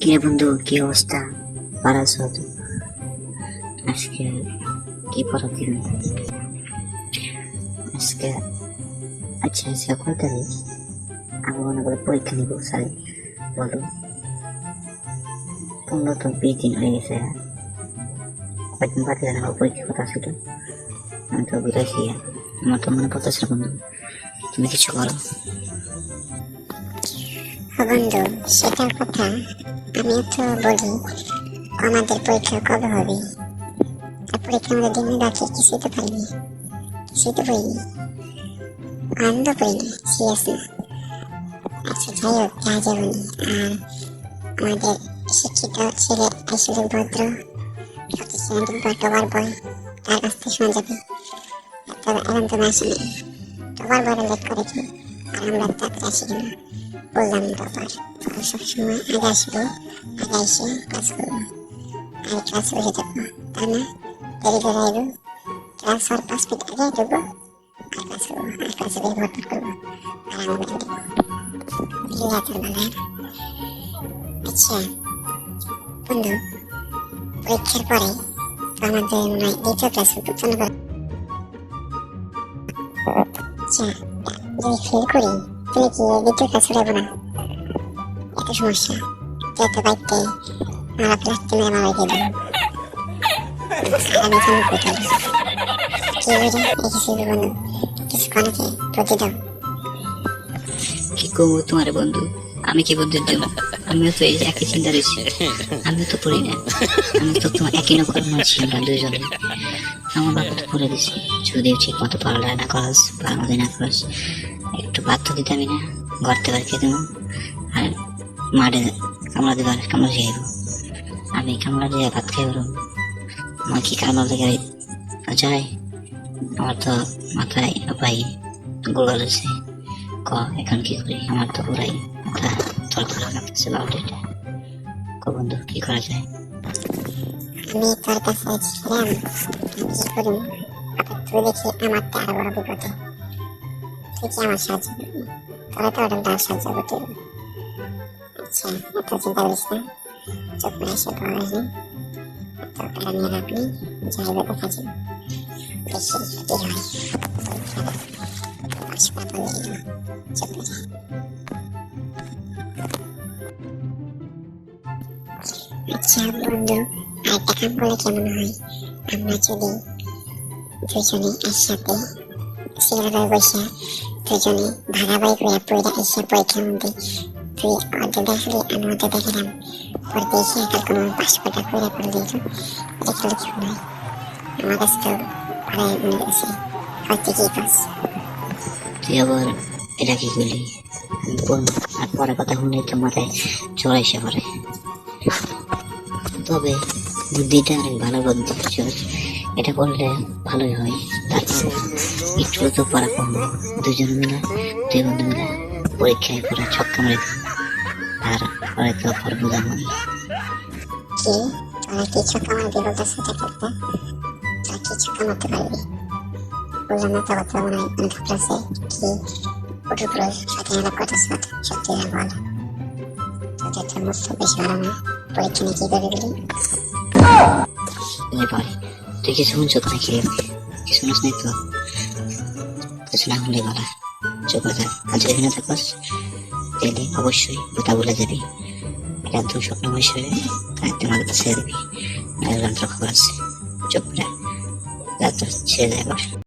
কিরে বন্ধু, কি অবস্থা? ভালো আছো? আজকে কি পড়া দিন? আজকে আচ্ছা আজকে কয় তারিখ? আমি মনে করে পরীক্ষা নিব স্যার বলো। পনেরো তো বিশ দিন হয়ে গেছে। কয়েকদিন বাদে আমার পরীক্ষার কথা ছিল। আমি তো বুঝাইছি। আমার তো মনে পড়তেছে বন্ধু। তুমি কিছু করো বন্ধু সেটার কথা আমিও তো বলি, আমাদের পরীক্ষা কবে হবে? আর পরীক্ষা আমাদের দিনে রাখি কিছুই তো পাইনি, কিছুই তো পাইনি আনন্দ পাইনি সিরিয়াস না। আচ্ছা যাই হোক যা যাবনি আর আমাদের শিক্ষিত ছেলে আসলে ভদ্র, সত্যি টবার বয়, তার কাছ থেকে শোনা যাবে। তবে এখন তো না শুনে টবার বড় লেট করেছি, আর আমরা তাতে আসি কিনা। বললাম বাবার তোরা সবসময় আগে আসব, আগে এসে ক্লাস করব। আর ক্লাস বসে থাকব তা না? দেরি করে আইবো, ক্লাস হওয়ার পাঁচ মিনিট আগে ঢুকবো, আর ক্লাস করব, আর ক্লাসে বের ভরপুর করব, আর আমি বের দেবো বুঝলি তোর বেলায় আচ্ছা বন্ধু, পরীক্ষার পরে আমাদের মনে হয় দ্বিতীয় ক্লাস উত্তীর্ণ করে আচ্ছা যদি ফেল করি তুমি কি না সমস্যা। বাইকতে মারা মেরে মারা আমি এখানে কোথায়। কি বুঝে বন্ধু। প্রতি দাও। তোমার বন্ধু? আমি কি বন্ধুর জন্য? আমিও তো এই একই চিন্তা রয়েছি। আমিও তো পড়ি না। আমি তো তোমার একই নকল মারছি আমরা আমার বাবা তো পড়ে দিছি যদি ঠিক মতো পড়ালেখা না করাস, বা আমাদের না করাস। একটু বাধ্য দিতামই না থেকে খেতে দেবো। আর মাঠে কামড়া দিবার কামড়া খাইব আমি কামড়া দিয়ে ভাত খাইব আমার কি কামড়া লেগে যায়। আমার তো মাথায় ভাই গোড়াল আছে ক, এখন কি করি? আমার তো পুরাই মাথা বাউলিটা ক বন্ধু, কি করা যায়? আমি তোর কাছে ছিলাম কি তুই দেখি আমার তো আরও বড় বিপদে। তুই কি আমার সাহায্য করবি তোরা তো ওটা তার সাহায্য করতে হবে। আচ্ছা এত চিন্তা করিস না চোখ করে এসে পাওয়া গেছে তো প্যারা নিয়ে লাভ নেই যাইবে দেখা যাবে দেখি কি হয় হাসপাতাল দিল চুপ করে যা। আচ্ছা বন্ধু আরেকটা কাম করলে কেমন হয় আমরা যদি দুজনে একসাথে সিলেবাস বসে দুজনে ভাগাভাগি করে পড়ে এসে পরীক্ষার মধ্যে তুই অর্ধেক দেখলি, আমি অর্ধেক দেখলাম দেখে একার কোনো পাসপোর্টটা করে হয়? আমার কাছে তো পড়ায় মনে হয়তো কি তুই আবার এটা কি করলি? আর পরে কথা শুনলে তো মাথায় চড়ে এসে তবে বুদ্ধিটা অনেক ভালো বুদ্ধি? এটা করলে ভালোই হয়। একটু তো পড়া করব দুজন মিলে দুই বন্ধু মিলে পরীক্ষায় পুরো ছক্কা মেরে আর পরে তো পর বোঝাবো কি? তোরা কি ছক্কা মারবি বলতেছে এটা করতে? তোরা কি ছক্কা মারতে পারবি? বললাম না তো মনে হয় অনেক ক্লাসে কি সাথে আলাপ করতে সাথে সত্যি না বল। তোদের তো মুখ তো বেশি ভালো না। পরীক্ষা নিয়ে কি করে গেলি পারি তুই কিছু শুনছো নাকি? কি শুনিস নি তো? কিছু না হলে বলা চুপ থাক। আর যদি না থাকস তাহলে অবশ্যই কথা বলে যাবি। এটা স্বপ্ন বসে তাই তোমাকে কাছে নাহলে যন্ত্র খবর আছে। চুপ রাত্র ছেড়ে দেয়